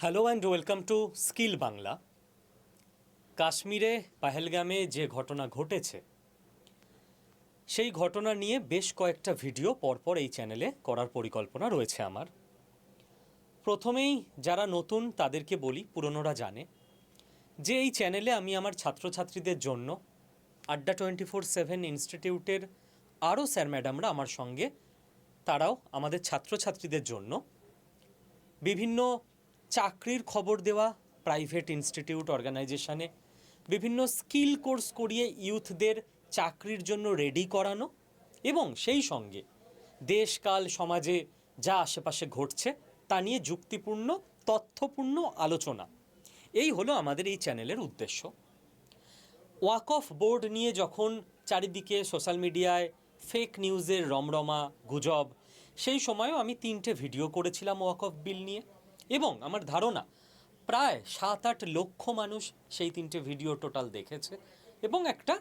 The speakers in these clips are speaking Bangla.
Hello and welcome to skill Bangla কাশ্মীরে পাহেলগামে যে ঘটনা ঘটেছে সেই ঘটনা নিয়ে বেশ কয়েকটা ভিডিও পরপর এই চ্যানেলে করার পরিকল্পনা রয়েছে আমার প্রথমেই যারা নতুন তাদেরকে বলি পুরনোরা জানে যে এই চ্যানেলে আমি আমার ছাত্রছাত্রীদের জন্য আড্ডা টোয়েন্টি ফোর সেভেন ইনস্টিটিউটের আরও স্যার ম্যাডামরা আমার সঙ্গে তারাও আমাদের ছাত্রছাত্রীদের জন্য বিভিন্ন চাকরির খবর দেওয়া প্রাইভেট ইনস্টিটিউট অর্গানাইজেশনে বিভিন্ন স্কিল কোর্স করিয়ে ইউথদের চাকরির জন্য রেডি করানো এবং সেই সঙ্গে দেশকাল সমাজে যা আশেপাশে ঘটছে তা নিয়ে যুক্তিপূর্ণ, তথ্যপূর্ণ আলোচনা। এই হলো আমাদের এই চ্যানেলের উদ্দেশ্য। ওয়াক অফ বোর্ড নিয়ে যখন চারিদিকে সোশ্যাল মিডিয়ায় ফেক নিউজের রমরমা, গুজব, সেই সময়ও আমি তিনটে ভিডিও করেছিলাম ওয়াক অফ বিল নিয়ে। এবং আমার ধারণা প্রায় সাত আট লক্ষ মানুষ সেই তিনটে ভিডিও টোটাল দেখেছে এবং একটা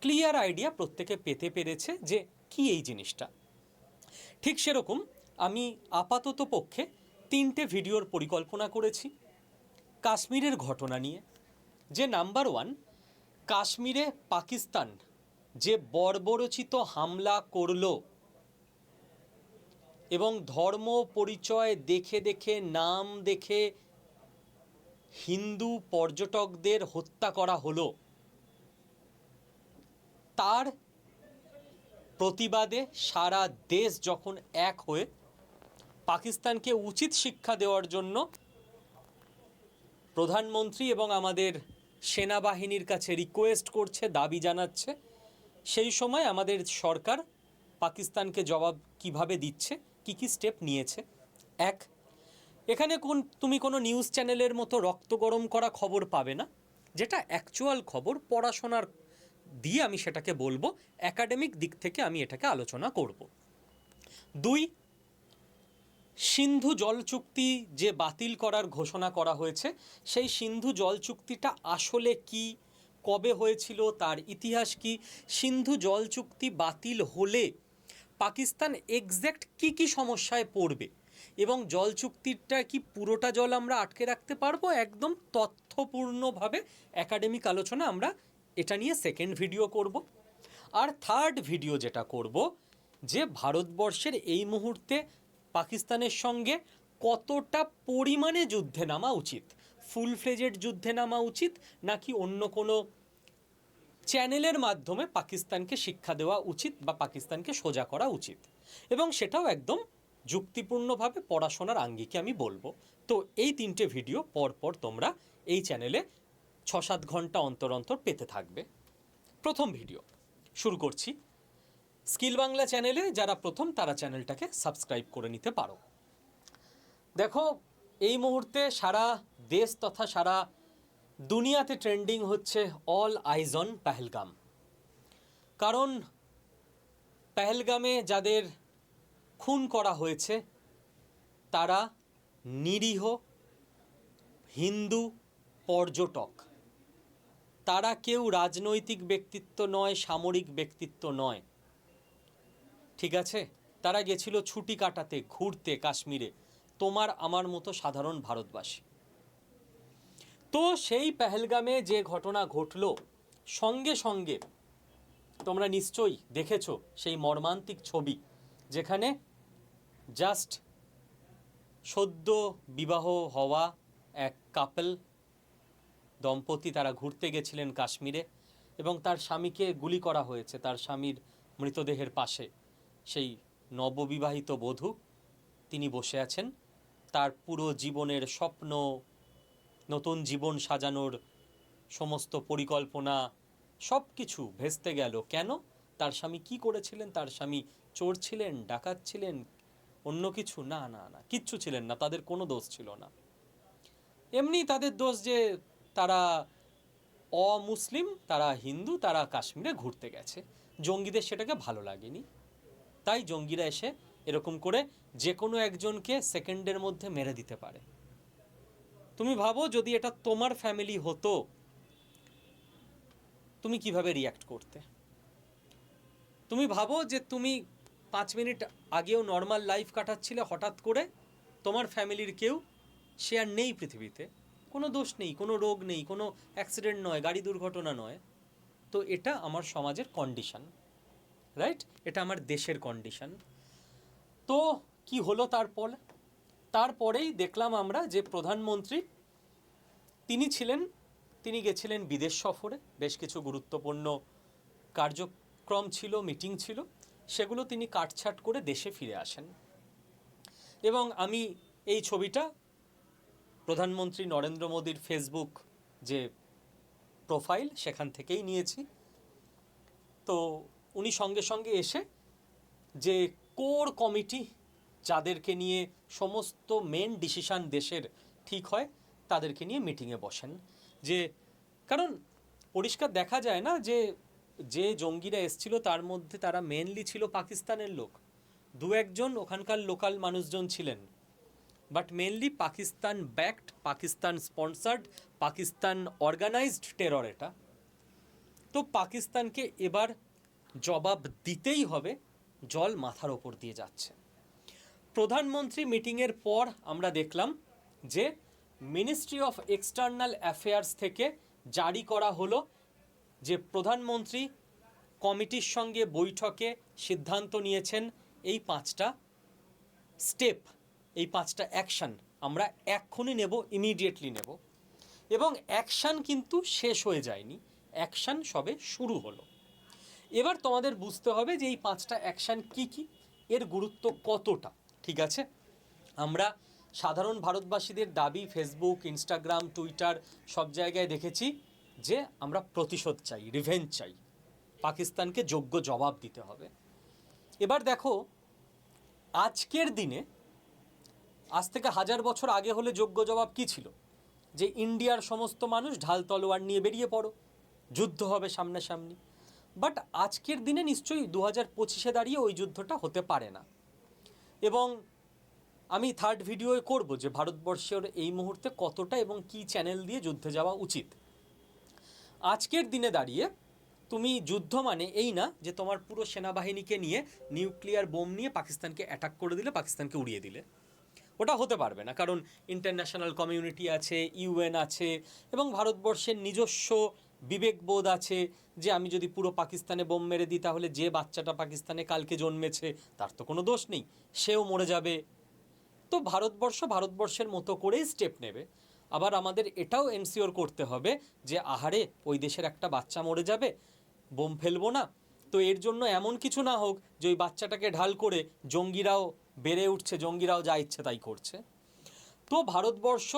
ক্লিয়ার আইডিয়া প্রত্যেকে পেতে পেরেছে যে কি এই জিনিসটা। ঠিক সেরকম আমি আপাতত পক্ষে তিনটে ভিডিওর পরিকল্পনা করেছি কাশ্মীরের ঘটনা নিয়ে। যে নাম্বার ওয়ান কাশ্মীরে পাকিস্তান যে বর্বরচিত হামলা করল এবং ধর্ম পরিচয় দেখে দেখে, নাম দেখে হিন্দু পর্যটকদের হত্যা করা হলো। তার প্রতিবাদে সারা দেশ যখন এক হয়ে পাকিস্তানকে উচিত শিক্ষা দেওয়ার জন্য প্রধানমন্ত্রী এবং আমাদের সেনাবাহিনীর কাছে রিকোয়েস্ট করছে, দাবি জানাচ্ছে, সেই সময় আমাদের সরকার পাকিস্তানকে জবাব কীভাবে দিচ্ছে কি কি স্টেপ নিয়েছে? এক, এখানে কোন, তুমি কোনো নিউজ চ্যানেলের মতো রক্ত গরম করা খবর পাবে না। যেটা অ্যাকচুয়াল খবর, পড়াশোনার দিয়ে আমি সেটাকে বলব একাডেমিক দিক থেকে আমি এটাকে আলোচনা করব। দুই, সিন্ধু জল চুক্তি যে বাতিল করার ঘোষণা করা হয়েছে, সেই সিন্ধু জল চুক্তিটা আসলে কি, কবে হয়েছিল, তার ইতিহাস কি? সিন্ধু জল চুক্তি বাতিল হলে পাকিস্তান এক্স্যাক্ট কি কি সমস্যায় পড়বে? এবং জল চুক্তিটা কি পুরোটা জল আমরা আটকে রাখতে পারব? একদম তথ্যপূর্ণভাবে একাডেমিক আলোচনা আমরা এটা নিয়ে সেকেন্ড ভিডিও করব। আর থার্ড ভিডিও যেটা করব, যে ভারতবর্ষের এই মুহূর্তে পাকিস্তানের সঙ্গে কতটা পরিমাণে যুদ্ধে নামা উচিত? ফুল ফ্লেজেড যুদ্ধে নামা উচিত নাকি অন্য কোনো চ্যানেলের মাধ্যমে পাকিস্তানকে শিক্ষা দেওয়া উচিত বা পাকিস্তানকে সোজা করা উচিত। এবং সেটাও একদম যুক্তিপূর্ণভাবে পড়াশোনার আঙ্গিকে আমি বলব। তো এই তিনটে ভিডিও পরপর তোমরা এই চ্যানেলে ছ সাত ঘণ্টা অন্তর অন্তর পেতে থাকবে। প্রথম ভিডিও, শুরু করছি। স্কিল বাংলা চ্যানেলে যারা প্রথম, তারা চ্যানেলটাকে সাবস্ক্রাইব করে নিতে পারো। দেখো, এই মুহূর্তে সারা দেশ তথা সারা দুনিয়াতে ট্রেন্ডিং হচ্ছে অল আইজ অন পেহেলগাম। কারণ পেহেলগামে যাদের খুন করা হয়েছে, তারা নিরীহ হিন্দু পর্যটক। তারা কেউ রাজনৈতিক ব্যক্তিত্ব নয়, সামরিক ব্যক্তিত্ব নয়। ঠিক আছে? তারা গেছিল ছুটি কাটাতে, ঘুরতে কাশ্মীরে। তোমার, আমার মতো সাধারণ ভারতবাসী। তো সেই পেহেলগামে যে ঘটনা ঘটলো, সঙ্গে সঙ্গে তোমরা নিশ্চয়ই দেখেছ সেই মর্মান্তিক ছবি, যেখানে জাস্ট সদ্য বিবাহ হওয়া এক কাপল দম্পতি তারা ঘুরতে গেছিলেন কাশ্মীরে এবং তার স্বামীকে গুলি করা হয়েছে, তার স্বামীর মৃতদেহের পাশে। সেই নববিবাহিত বধূ, তিনি বসে আছেন। তার পুরো জীবনের স্বপ্ন নতুন জীবন সাজানোর সমস্ত পরিকল্পনা সব কিছু ভেস্তে গেল। কেন? তার স্বামী কি করেছিলেন? তার স্বামী চোর ছিলেন, ডাকাত ছিলেন, অন্য কিছু? না না না, কিচ্ছু ছিলেন না, তাদের কোনো দোষ ছিল না। এমনি তাদের দোষ যে তারা অমুসলিম, তারা হিন্দু, তারা কাশ্মীরে ঘুরতে গেছে। জঙ্গিদের সেটাকে ভালো লাগেনি। তাই জঙ্গিরা এসে এরকম করে যে কোনো একজনকে সেকেন্ডের মধ্যে মেরে দিতে পারে। তুমি ভাবো যদি এটা তোমার ফ্যামিলি হতো, তুমি কীভাবে রিয়াক্ট করতে? তুমি ভাবো যে তুমি পাঁচ মিনিট আগেও নর্মাল লাইফ কাটাচ্ছিলে হঠাৎ করে, তোমার ফ্যামিলির কেউ সে আর নেই পৃথিবীতে। কোনো দোষ নেই, কোনো রোগ নেই, কোনো অ্যাক্সিডেন্ট নয়, গাড়ি দুর্ঘটনা নয়। তো এটা আমার সমাজের কন্ডিশন রাইট এটা আমার দেশের কন্ডিশন তো কি হলো তারপর? তারপরেই দেখলাম আমরা যে প্রধানমন্ত্রী, তিনি ছিলেন, তিনি গেছিলেন বিদেশ সফরে। বেশ কিছু গুরুত্বপূর্ণ কার্যক্রম ছিল, মিটিং ছিল, সেগুলো তিনি কাটছাট করে দেশে ফিরে আসেন। এবং আমি এই ছবিটা প্রধানমন্ত্রী নরেন্দ্র মোদীর ফেসবুক যে প্রোফাইল, সেখান থেকেই নিয়েছি। তো উনি সঙ্গে সঙ্গে এসে যে কোর কমিটি যাদেরকে নিয়ে সমস্ত মেন ডিসিশান দেশের ঠিক হয়, তাদেরকে নিয়ে মিটিংয়ে বসেন। যে, কারণ পরিষ্কার দেখা যায় না যে যে জঙ্গিরা এসছিল তার মধ্যে তারা মেনলি ছিল পাকিস্তানের লোক। দু একজন ওখানকার লোকাল মানুষজন ছিলেন। But mainly Pakistan backed Pakistan sponsored Pakistan organised terror এটা। তো পাকিস্তানকে এবার জবাব দিতেই হবে, জল মাথার ওপর দিয়ে যাচ্ছে। প্রধানমন্ত্রী মিটিংয়ের পর আমরা দেখলাম যে মিনিস্ট্রি অফ এক্সটার্নাল অ্যাফেয়ার্স থেকে জারি করা হলো যে প্রধানমন্ত্রী কমিটির সঙ্গে বৈঠকে সিদ্ধান্ত নিয়েছেন এই পাঁচটা স্টেপ এই পাঁচটা অ্যাকশন আমরা এক্ষুনি নেব ইমিডিয়েটলি নেব। এবং অ্যাকশন কিন্তু শেষ হয়ে যায়নি অ্যাকশন সবে শুরু হলো। এবার তোমাদের বুঝতে হবে যে এই পাঁচটা অ্যাকশন কি কি, এর গুরুত্ব কতটা। ঠিক আছে? আমরা সাধারণ ভারতবাসীদের দাবি ফেসবুক ইনস্টাগ্রাম টুইটার সব জায়গায় দেখেছি যে আমরা প্রতিশোধ চাই রিভেঞ্জ চাই। পাকিস্তানকে যোগ্য জবাব দিতে হবে। এবার দেখো, আজকের দিনে আজ থেকে হাজার বছর আগে হলে যোগ্য জবাব কি ছিল? যে ইন্ডিয়ার সমস্ত মানুষ ঢাল তলোয়ার নিয়ে বেরিয়ে পড়ো, যুদ্ধ হবে সামনাসামনি। বাট আজকের দিনে নিশ্চয়ই দু হাজার পঁচিশে দাঁড়িয়ে ওই যুদ্ধটা হতে পারে না। এবং আমি থার্ড ভিডিওয়ে করব যে ভারতবর্ষের এই মুহূর্তে কতটা এবং কি চ্যানেল দিয়ে যুদ্ধে যাওয়া উচিত। আজকের দিনে দাঁড়িয়ে তুমি যুদ্ধ মানে এই না যে তোমার পুরো সেনাবাহিনীকে নিয়ে নিউক্লিয়ার বোম নিয়ে পাকিস্তানকে অ্যাটাক করে দিলে পাকিস্তানকে উড়িয়ে দিলে। ওটা হতে পারবে না, কারণ ইন্টারন্যাশনাল কমিউনিটি আছে ইউএন আছে এবং ভারতবর্ষের নিজস্ব বিবেকবোধ আছে যে আমি যদি পুরো পাকিস্তানে বোম মেরে দিই, তাহলে যে বাচ্চাটা পাকিস্তানে কালকে জন্মেছে, তার তো কোনো দোষ নেই, সেও মরে যাবে। তো ভারতবর্ষ ভারতবর্ষের মতো করেই স্টেপ নেবে। আবার আমাদের এটাও এনসিওর করতে হবে যে, আহারে, ওই দেশের একটা বাচ্চা মরে যাবে, বোম ফেলব না। তো এর জন্য এমন কিছু না হোক যে, ওই বাচ্চাটাকে ঢাল করে জঙ্গিরাও বেড়ে উঠছে, জঙ্গিরাও যা ইচ্ছে তাই করছে। তো ভারতবর্ষ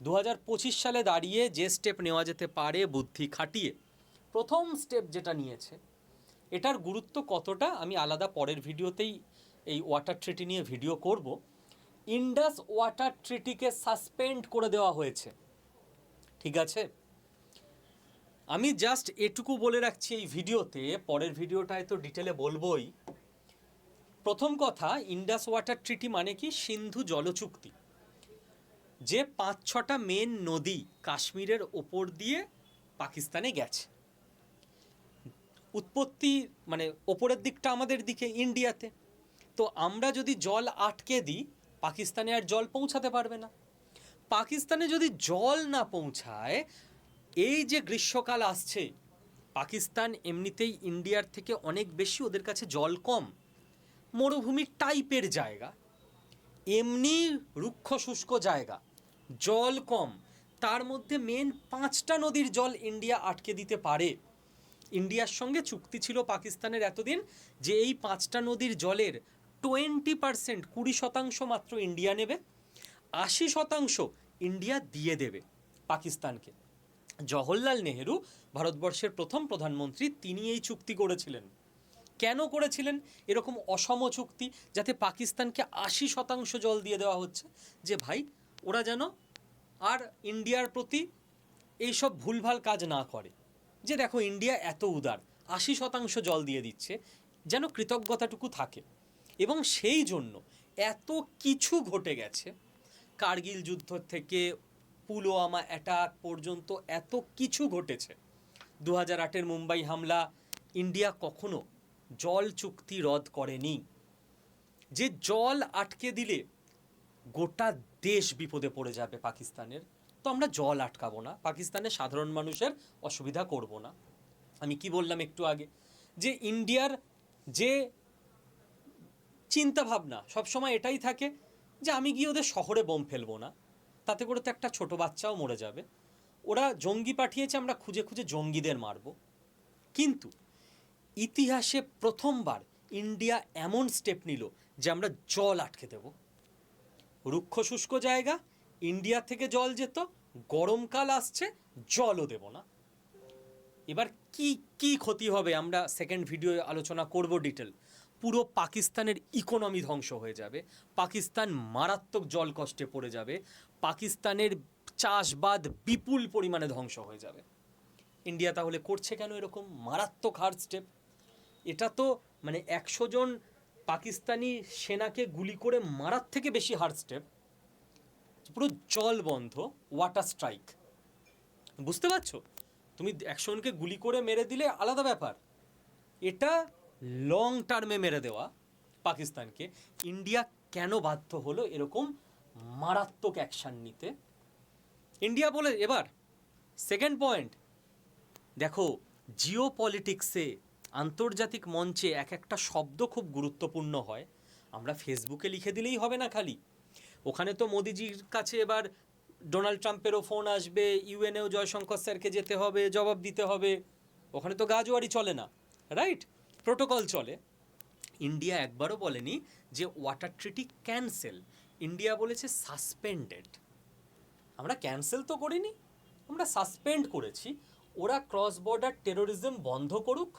দু হাজার পঁচিশ সালে দাঁড়িয়ে যে স্টেপ নেওয়া যেতে পারে বুদ্ধি খাটিয়ে, প্রথম স্টেপ যেটা নিয়েছে, এটার গুরুত্ব কতটা আমি আলাদা পরের ভিডিওতেই এই ওয়াটার ট্রিটি নিয়ে ভিডিও করব। ইন্ডাস ওয়াটার ট্রিটিকে সাসপেন্ড করে দেওয়া হয়েছে। ঠিক আছে? আমি জাস্ট এটুকু বলে রাখছি এই ভিডিওতে, পরের ভিডিওটায় তো ডিটেলে বলবোই। প্রথম কথা ইন্ডাস ওয়াটার ট্রিটি মানে কি? সিন্ধু জলচুক্তি। যে পাঁচ ছটা মেন নদী কাশ্মীরের ওপর দিয়ে পাকিস্তানে গেছে। উৎপত্তি মানে ওপরের দিকটা আমাদের দিকে ইন্ডিয়াতে। তো আমরা যদি জল আটকে দিই, পাকিস্তানে আর জল পৌঁছাতে পারবে না। পাকিস্তানে যদি জল না পৌঁছায়, এই যে গ্রীষ্মকাল আসছে, পাকিস্তান এমনিতেই ইন্ডিয়ার থেকে অনেক বেশি ওদের কাছে জল কম। মরুভূমির টাইপের জায়গা। এমনি রুক্ষ শুষ্ক জায়গা। জল কম, তার মধ্যে মেন পাঁচটা নদীর জল ইন্ডিয়া আটকে দিতে পারে। ইন্ডিয়ার সঙ্গে চুক্তি ছিল পাকিস্তানের এতদিন যে এই পাঁচটা নদীর জলের টোয়েন্টি পার্সেন্ট কুড়ি শতাংশ মাত্র ইন্ডিয়া নেবে, আশি শতাংশ ইন্ডিয়া দিয়ে দেবে পাকিস্তানকে। জওহরলাল নেহেরু ভারতবর্ষের প্রথম প্রধানমন্ত্রী, তিনি এই চুক্তি করেছিলেন। কেন করেছিলেন? এরকম অসম চুক্তি, যাতে পাকিস্তানকে আশি শতাংশ জল দিয়ে দেওয়া হচ্ছে। যে ভাই ওরা যেন আর ইন্ডিয়ার প্রতি এইসব ভুলভাল কাজ না করে। যে দেখো, ইন্ডিয়া এত উদার, আশি শতাংশ জল দিয়ে দিচ্ছে, যেন কৃতজ্ঞতাটুকু থাকে। এবং সেই জন্য এত কিছু ঘটে গেছে, কার্গিল যুদ্ধ থেকে পুলওয়ামা অ্যাটাক পর্যন্ত এত কিছু ঘটেছে। দু হাজার আটের মুম্বাই হামলা, ইন্ডিয়া কখনো জল চুক্তি রদ করেনি। যে জল আটকে দিলে গোটা দেশ বিপদে পড়ে যাবে পাকিস্তানের। তো আমরা জল আটকাবো না। পাকিস্তানের সাধারণ মানুষের অসুবিধা করব না। আমি কি বললাম একটু আগে? যে ইন্ডিয়ার যে চিন্তা ভাবনা সবসময় এটাই থাকে যে আমি গিয়ে ওদের শহরে বোম ফেলব না। তাতে করে তো একটা ছোট বাচ্চাও মরে যাবে। ওরা জঙ্গি পাঠিয়েছে, আমরা খুঁজে খুঁজে জঙ্গিদের মারবো। কিন্তু ইতিহাসে প্রথমবার ইন্ডিয়া এমন স্টেপ নিল যে আমরা জল আটকে দেব। রুক্ষ শুষ্ক জায়গা, ইন্ডিয়া থেকে জল যেত, গরমকাল আসছে, জলও দেব না। এবার কি কি ক্ষতি হবে আমরা সেকেন্ড ভিডিও আলোচনা করব ডিটেল পুরো পাকিস্তানের ইকোনমি ধ্বংস হয়ে যাবে, পাকিস্তান মারাত্মক জল কষ্টে পড়ে যাবে, পাকিস্তানের চাষবাদ বিপুল পরিমাণে ধ্বংস হয়ে যাবে। ইন্ডিয়া তাহলে করছে কেন এরকম মারাত্মক হার্ড স্টেপ এটা তো মানে একশো জন পাকিস্তানি সেনাকে গুলি করে মারার থেকে বেশি হার্ড স্টেপ পুরো জল বন্ধ ওয়াটার স্ট্রাইক বুঝতে পারছ? তুমি একশো জনকে গুলি করে মেরে দিলে আলাদা ব্যাপার। এটা লং টার্মে মেরে দেওয়া পাকিস্তানকে। ইন্ডিয়া কেন বাধ্য হলো এরকম মারাত্মক অ্যাকশান নিতে? ইন্ডিয়া বলে, এবার সেকেন্ড পয়েন্ট দেখো জিও পলিটিক্সে আন্তর্জাতিক মঞ্চে এক একটা শব্দ খুব গুরুত্বপূর্ণ হয়, আমরা ফেসবুকে লিখে দিলেই হবে না খালি। ওখানে তো মোদিজির কাছে এবার ডোনাল্ড ট্রাম্পেরও ফোন আসবে, ইউএনএও জয়শঙ্কর স্যারকে যেতে হবে, জবাব দিতে হবে। ওখানে তো গাজোয়ারি চলে না রাইট প্রোটোকল চলে। ইন্ডিয়া একবারও বলেনি যে ওয়াটার ট্রিটি ক্যান্সেল। ইন্ডিয়া বলেছে সাসপেন্ডেড। আমরা ক্যান্সেল তো করিনি, আমরা সাসপেন্ড করেছি। ওরা ক্রস বর্ডার টেরোরিজম বন্ধ করুক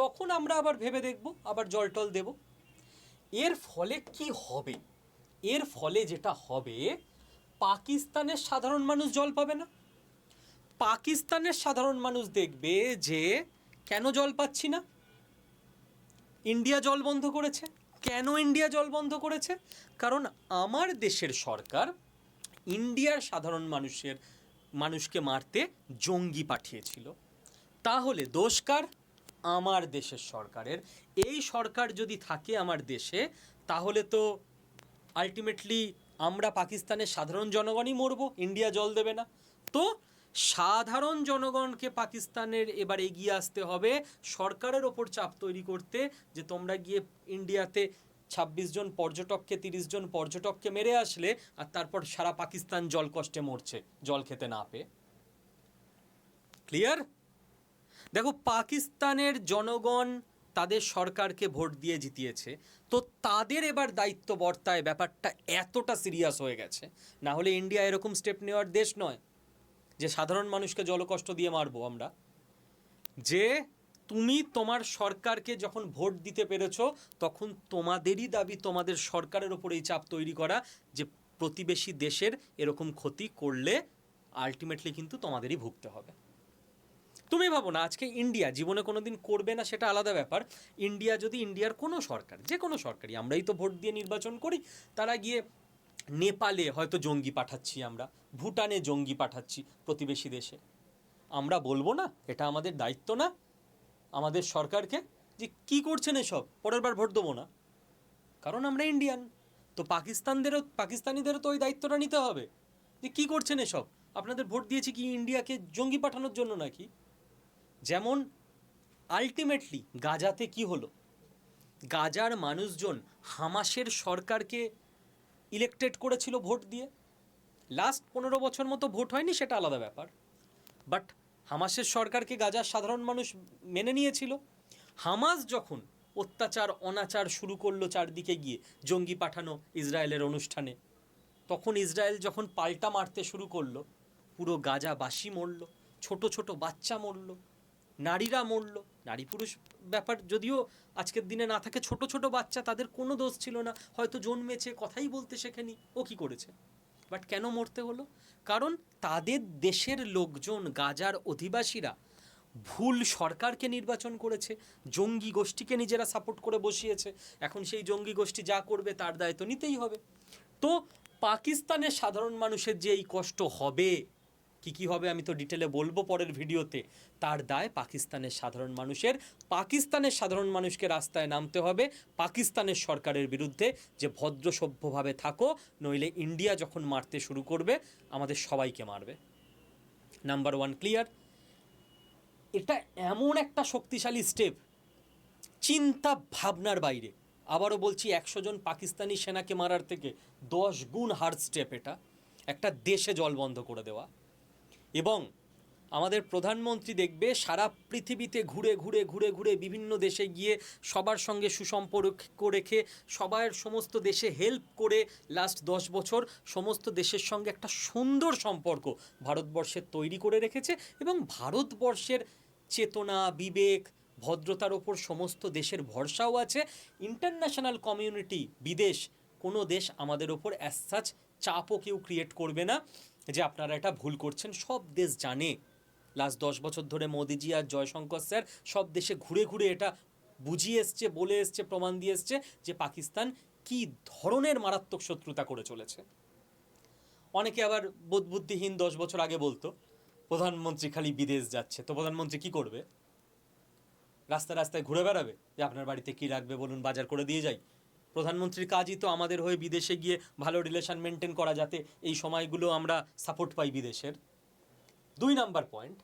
তখন আমরা আবার ভেবে দেখব, আবার জল টল দেব। এর ফলে কি হবে? এর ফলে যেটা হবে, পাকিস্তানের সাধারণ মানুষ জল পাবে না। পাকিস্তানের সাধারণ মানুষ দেখবে যে, কেন জল পাচ্ছি না? ইন্ডিয়া জল বন্ধ করেছে। কেন ইন্ডিয়া জল বন্ধ করেছে? কারণ আমার দেশের সরকার ইন্ডিয়ার সাধারণ মানুষের, মানুষকে মারতে জঙ্গি পাঠিয়েছিল। তাহলে দোষকার আমার দেশের সরকারের। এই সরকার যদি থাকে আমার দেশে, তাহলে তো আলটিমেটলি আমরা পাকিস্তানের সাধারণ জনগণই মরবো, ইন্ডিয়া জল দেবে না। তো সাধারণ জনগণকে পাকিস্তানের এবার এগিয়ে আসতে হবে, সরকারের ওপর চাপ তৈরি করতে, যে তোমরা গিয়ে ইন্ডিয়াতে ছাব্বিশ জন পর্যটককে, তিরিশ জন পর্যটককে মেরে আসলে, আর তারপর সারা পাকিস্তান জল কষ্টে মরছে, জল খেতে না পেয়ে। ক্লিয়ার দেখো, পাকিস্তানের জনগণ তাদের সরকারকে ভোট দিয়ে জিতিয়েছে। তো তাদের এবার দায়িত্ব বর্তায় ব্যাপারটা এতটা সিরিয়াস হয়ে গেছে। না হলে ইন্ডিয়া এরকম স্টেপ নেওয়ার দেশ নয়, যে সাধারণ মানুষকে জলকষ্ট দিয়ে মারবো আমরা। যে তুমি তোমার সরকারকে যখন ভোট দিতে পেরেছ, তখন তোমাদেরই দাবি তোমাদের সরকারের ওপর এই চাপ তৈরি করা, যে প্রতিবেশী দেশের এরকম ক্ষতি করলে আলটিমেটলি কিন্তু তোমাদেরই ভুগতে হবে। তুমি ভাবো না, আজকে ইন্ডিয়া জীবনে কোনো দিন করবে না সেটা আলাদা ব্যাপার। ইন্ডিয়া যদি ইন্ডিয়ার কোনো সরকার, যে কোনো সরকারই, আমরাই তো ভোট দিয়ে নির্বাচন করি, তারা গিয়ে নেপালে হয়তো জঙ্গি পাঠাচ্ছি আমরা, ভুটানে জঙ্গি পাঠাচ্ছি প্রতিবেশী দেশে। আমরা বলব না, এটা আমাদের দায়িত্ব না, আমাদের সরকারকে যে কি করছেন এসব, পরের বার ভোট দেবো না। কারণ আমরা ইন্ডিয়ান তো পাকিস্তানদেরও, পাকিস্তানিদেরও তো ওই দায়িত্বটা নিতে হবে। যে কি করছেন এসব? আপনাদের ভোট দিয়েছি কি ইন্ডিয়াকে জঙ্গি পাঠানোর জন্য নাকি? যেমন আলটিমেটলি গাজাতে কি হলো? গাজার মানুষজন হামাসের সরকারকে ইলেকটেড করেছিল ভোট দিয়ে। লাস্ট পনেরো বছর মতো ভোট হয়নি, সেটা আলাদা ব্যাপার। বাট হামাসের সরকারকে গাজার সাধারণ মানুষ মেনে নিয়েছিল। হামাস যখন অত্যাচার, অনাচার শুরু করল চারদিকে গিয়ে, জঙ্গি পাঠানো ইসরায়েলের অনুষ্ঠানে, তখন ইসরায়েল যখন পাল্টা মারতে শুরু করল, পুরো গাজাবাসী মরল, ছোট ছোট বাচ্চা মরল নারীরা মরল। নারী পুরুষ ব্যাপার যদিও আজকের দিনে না থাকে, ছোট ছোট বাচ্চা তাদের কোনো দোষ ছিল না। হয়তো জন্মেছে, কথাই বলতে শেখেনি। ও কি করেছে? বাট কেন মরতে হলো? কারণ তাদের দেশের লোকজন, গাজার অধিবাসীরা ভুল সরকারকে নির্বাচন করেছে, জঙ্গি গোষ্ঠীকে নিজেরা সাপোর্ট করে বসিয়েছে। এখন সেই জঙ্গি গোষ্ঠী যা করবে তার দায়িত্ব নিতেই হবে। তো পাকিস্তানের সাধারণ মানুষের যে এই কষ্ট হবে কি কি হবে আমি তো ডিটেলে বলব পরের ভিডিওতে। তার দায় পাকিস্তানের সাধারণ মানুষের। পাকিস্তানের সাধারণ মানুষকে রাস্তায় নামতে হবে। পাকিস্তানের সরকারের বিরুদ্ধে যে ভদ্র সভ্যভাবে থাকো, নইলে ইন্ডিয়া যখন মারতে শুরু করবে, আমাদের সবাইকে মারবে। নাম্বার ওয়ান ক্লিয়ার এটা এমন একটা শক্তিশালী স্টেপ চিন্তা ভাবনার বাইরে। আবারও বলছি, একশো জন পাকিস্তানি সেনাকে মারার থেকে দশ গুণ হার্ড স্টেপ এটা। একটা দেশে জল বন্ধ করে দেওয়া। এবং আমাদের প্রধানমন্ত্রী দেখবে সারা পৃথিবীতে ঘুরে ঘুরে ঘুরে ঘুরে বিভিন্ন দেশে গিয়ে সবার সঙ্গে সুসম্পর্ক রেখে সবার সমস্ত দেশে হেল্প করে লাস্ট দশ বছর সমস্ত দেশের সঙ্গে একটা সুন্দর সম্পর্ক ভারতবর্ষের তৈরি করে রেখেছে এবং ভারতবর্ষের চেতনা, বিবেক, ভদ্রতার ওপর সমস্ত দেশের ভরসাও আছে। ইন্টারন্যাশনাল কমিউনিটি বিদেশ, কোনো দেশ আমাদের ওপর অ্যাজ সাচ চাপও কেউ ক্রিয়েট করবে না। যে আপনারা এটা ভুল করছেন, সব দেশ জানে। লাস্ট দশ বছর ধরে মোদিজি আর জয়শঙ্কর স্যার সব দেশে ঘুরে ঘুরে এটা বুঝিয়ে এসছে, বলে এসছে, প্রমাণ দিয়ে এসছে যে পাকিস্তান কী ধরনের মারাত্মক শত্রুতা করে চলেছে। অনেকে আবার বোধবুদ্ধিহীন দশ বছর আগে বলতো, প্রধানমন্ত্রী খালি বিদেশ যাচ্ছে। তো প্রধানমন্ত্রী কি করবে? রাস্তায় রাস্তায় ঘুরে বেড়াবে? যে আপনার বাড়িতে কি রাখবে বলুন, বাজার করে দিয়ে যাই। প্রধানমন্ত্রীর কাজই তো আমাদের হয়ে বিদেশে গিয়ে ভালো রিলেশন মেনটেন করা যাতে এই সময়গুলো আমরা সাপোর্ট পাই বিদেশের। দুই নাম্বার পয়েন্ট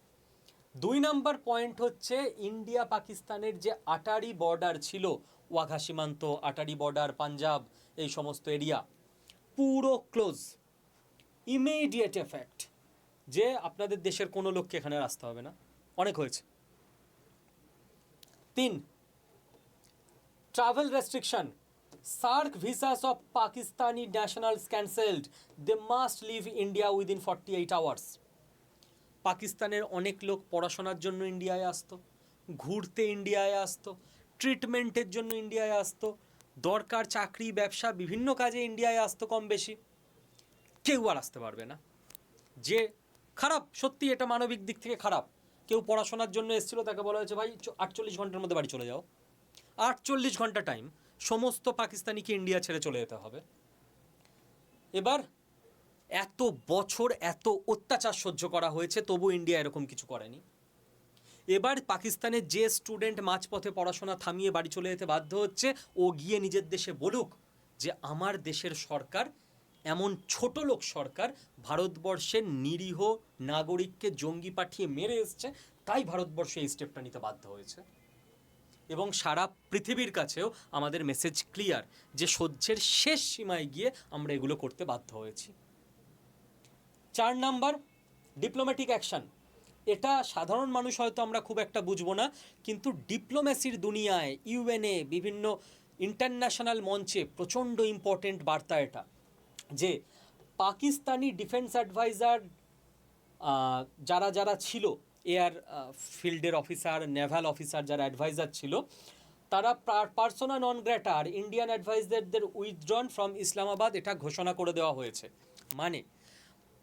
দুই নাম্বার পয়েন্ট হচ্ছে ইন্ডিয়া পাকিস্তানের যে আটারি বর্ডার ছিল, ওয়াঘা সীমান্ত, আটারি বর্ডার পাঞ্জাব, এই সমস্ত এরিয়া পুরো ক্লোজ ইমিডিয়েট এফেক্ট যে আপনাদের দেশের কোনো লোককে এখানে আসতে হবে না। অনেক হয়েছে। তিন travel restriction sarc visas of pakistani nationals cancelled they must leave india within 48 hours পাকিস্তানের অনেক লোক পড়াশোনার জন্য ইন্ডিয়ায় আসতো, ঘুরতে ইন্ডিয়ায় আসতো, ট্রিটমেন্টের জন্য ইন্ডিয়ায় আসতো, দরকার, চাকরি, ব্যবসা, বিভিন্ন কাজে ইন্ডিয়ায় আসতো কম বেশি কেউ আর আসতে পারবে না। যে খারাপ, সত্যি এটা মানবিক দিক থেকে খারাপ। কেউ পড়াশোনার জন্য এসেছিল, তাকে বলা হয়েছে, ভাই আটচল্লিশ ঘণ্টার মধ্যে বাড়ি চলে যাও। আটচল্লিশ ঘণ্টা টাইম সমস্ত পাকিস্তানিকে ইন্ডিয়া ছেড়ে চলে যেতে হবে। এবার এত বছর, এত অত্যাচার সহ্য করা হয়েছে তবু ইন্ডিয়া এরকম কিছু করেনি। এবার পাকিস্তানের যে স্টুডেন্ট মাঝপথে পড়াশোনা থামিয়ে বাড়ি চলে যেতে বাধ্য হচ্ছে, ও গিয়ে নিজের দেশে বলুক যে আমার দেশের সরকার, এমন ছোট লোক সরকার, ভারতবর্ষের নিরীহ নাগরিককে জঙ্গি পাঠিয়ে মেরে এসছে, তাই ভারতবর্ষ এই স্টেপটা নিতে বাধ্য হয়েছে। এবং সারা পৃথিবীর কাছেও আমাদের মেসেজ ক্লিয়ার যে সহ্যের শেষ সীমায় গিয়ে আমরা এগুলো করতে বাধ্য হয়েছি। চার নাম্বার ডিপ্লোম্যাটিক অ্যাকশন এটা সাধারণ মানুষ হয়তো আমরা খুব একটা বুঝব না, কিন্তু ডিপ্লোম্যাসির দুনিয়ায় ইউএনএ বিভিন্ন ইন্টারন্যাশনাল মঞ্চে প্রচণ্ড ইম্পর্টেন্ট বার্তা এটা। যে পাকিস্তানি ডিফেন্স অ্যাডভাইজার যারা যারা ছিল এয়ার ফিল্ডের অফিসার, নেভাল অফিসার যারা অ্যাডভাইজার ছিল, তারা পার্সোনা নন গ্র্যাটা আর ইন্ডিয়ান অ্যাডভাইজারদের উইথড্রন ফ্রম ইসলামাবাদ এটা ঘোষণা করে দেওয়া হয়েছে। মানে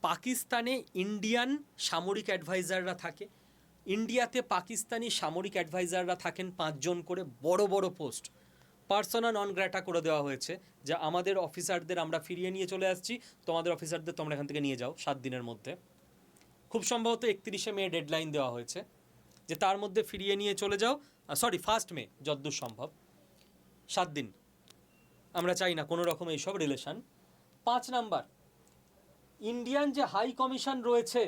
পাকিস্তানে ইন্ডিয়ান সামরিক অ্যাডভাইজাররা থাকে, ইন্ডিয়াতে পাকিস্তানি সামরিক অ্যাডভাইজাররা থাকেন পাঁচজন করে বড় বড় পোস্ট। পার্সোনা নন গ্র্যাটা করে দেওয়া হয়েছে যে আমাদের অফিসারদের আমরা ফিরিয়ে নিয়ে চলে আসছি, তোমাদের অফিসারদের তোমরা এখান থেকে নিয়ে যাও সাত দিনের মধ্যে। খুব সম্ভবত একত্রিশে মে ডেডলাইন দেওয়া হয়েছে, যে তার মধ্যে ফিরিয়ে নিয়ে চলে যাও সরি ফার্স্ট মে, যদ্দূর সম্ভব। সাত দিন। আমরা চাই না কোনো রকম এইসব রিলেশন পাঁচ নাম্বার, ইন্ডিয়ান যে হাই কমিশন রয়েছে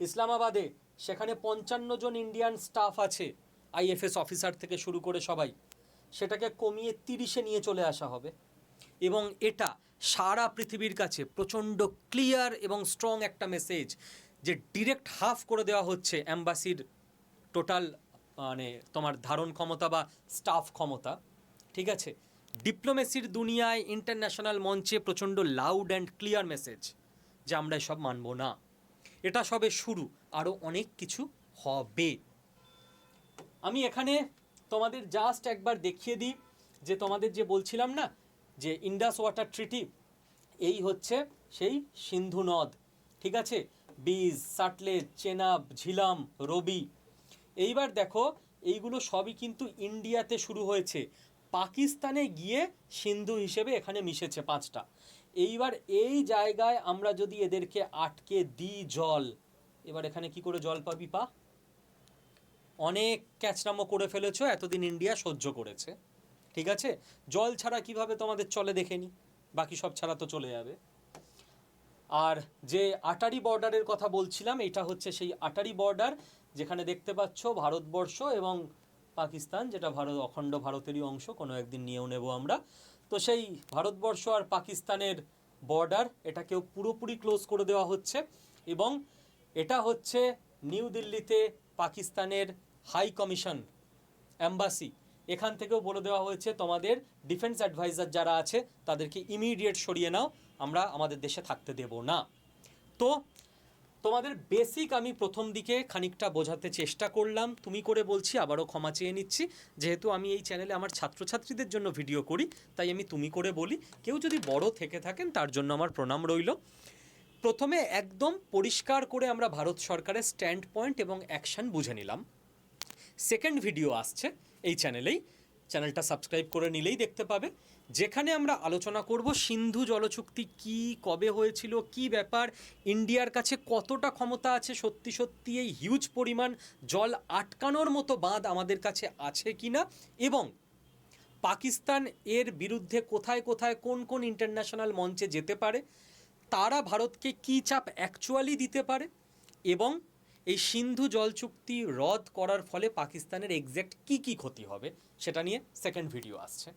ইসলামাবাদে, সেখানে পঞ্চান্ন জন ইন্ডিয়ান স্টাফ আছে আইএফএস অফিসার থেকে শুরু করে সবাই। সেটাকে কমিয়ে তিরিশে নিয়ে চলে আসা হবে। এবং এটা সারা পৃথিবীর কাছে প্রচণ্ড ক্লিয়ার এবং স্ট্রং একটা মেসেজ যে ডিরেক্ট হাফ করে দেওয়া হচ্ছে অ্যাম্বাসির টোটাল মানে তোমার ধারণ ক্ষমতা বা স্টাফ ক্ষমতা, ঠিক আছে? ডিপ্লোমেসির দুনিয়ায় ইন্টারন্যাশনাল মঞ্চে প্রচণ্ড লাউড অ্যান্ড ক্লিয়ার মেসেজ যে আমরা এসব মানব না। এটা সবে শুরু আরও অনেক কিছু হবে। আমি এখানে তোমাদের জাস্ট একবার দেখিয়ে দিই যে তোমাদের যে বলছিলাম না যে ইন্ডাস ওয়াটার ট্রিটি এই হচ্ছে সেই সিন্ধু নদ, ঠিক আছে? বীজ সাটলেজ চেনাব, ঝিলাম, রবি। এইবার দেখো, এইগুলো সবই কিন্তু ইন্ডিয়াতে শুরু হয়েছে। পাকিস্তানে গিয়ে সিন্ধু হিসেবে এখানে মিশেছে পাঁচটা। এইবার এই জায়গায় আমরা যদি এদেরকে আটকে দিই জল, এবার এখানে কি করে জল পাবি পা? অনেক ক্যাচরামো করে ফেলেছো, এতদিন ইন্ডিয়া সহ্য করেছে। ঠিক আছে? জল ছাড়া কীভাবে তোমাদের চলে দেখে নি? বাকি সব ছাড়া তো চলে যাবে। আর যে আটারি বর্ডারের কথা বলছিলাম, এটা হচ্ছে সেই আটারি বর্ডার যেখানে দেখতে পাচ্ছ ভারতবর্ষ এবং পাকিস্তান, যেটা ভারত, অখণ্ড ভারতেরই অংশ, কোনো একদিন নিয়েও নেব আমরা। তো সেই ভারতবর্ষ আর পাকিস্তানের বর্ডার এটাকেও পুরোপুরি ক্লোজ করে দেওয়া হচ্ছে এবং এটা হচ্ছে নিউ দিল্লিতে পাকিস্তানের হাই কমিশন অ্যাম্বাসি এখান থেকেও বলে দেওয়া হয়েছে, তোমাদের ডিফেন্স অ্যাডভাইজার যারা আছে, তাদেরকে ইমিডিয়েট সরিয়ে নাও, আমরা আমাদের দেশে থাকতে দেব না। তো, তোমাদের বেসিক আমি প্রথম দিকে খানিকটা বোঝাতে চেষ্টা করলাম, তুমি করে বলছি, আবারও ক্ষমা চেয়ে নিচ্ছি। যেহেতু আমি এই চ্যানেলে আমার ছাত্রছাত্রীদের জন্য ভিডিও করি, তাই আমি তুমি করে বলি। কেউ যদি বড় থেকে থাকেন, তার জন্য আমার প্রণাম রইল। প্রথমে একদম পরিষ্কার করে আমরা ভারত সরকারের স্ট্যান্ড পয়েন্ট এবং অ্যাকশন বুঝে নিলাম। সেকেন্ড ভিডিও আসছে। এই চ্যানেলেই চ্যানেলটা সাবস্ক্রাইব করে নিলেই দেখতে পাবে। যেখানে আমরা আলোচনা করব সিন্ধু জলচুক্তি কি, কবে হয়েছিল, কি ব্যাপার, ইন্ডিয়ার কাছে কতটা ক্ষমতা আছে, সত্যি সত্যি এই হিউজ পরিমাণ জল আটকানোর মতো বাঁধ আমাদের কাছে আছে কিনা এবং পাকিস্তান এর বিরুদ্ধে কোথায় কোথায় কোন কোন ইন্টারন্যাশনাল মঞ্চে যেতে পারে, তারা ভারতকে কী চাপ অ্যাকচুয়ালি দিতে পারে এবং এই সিন্ধু জল চুক্তি রদ করার ফলে পাকিস্তানের এক্স্যাক্ট কী কী ক্ষতি হবে, সেটা নিয়ে সেকেন্ড ভিডিও আসছে।